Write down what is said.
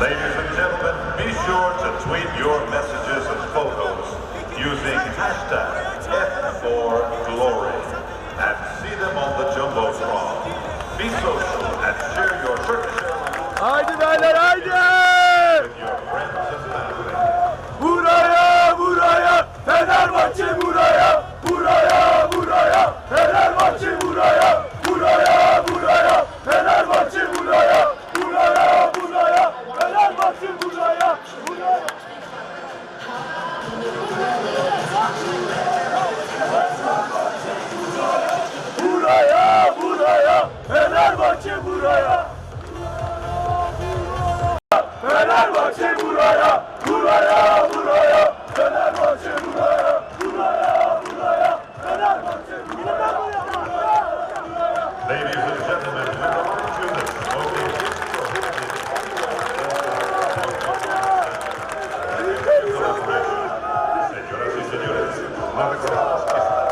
Ladies and gentlemen, be sure to tweet your messages buraya. Fenerbahçe buraya, buraya, buraya. Fenerbahçe buraya, buraya, buraya. Fenerbahçe buraya. Ladies and gentlemen, Señoras y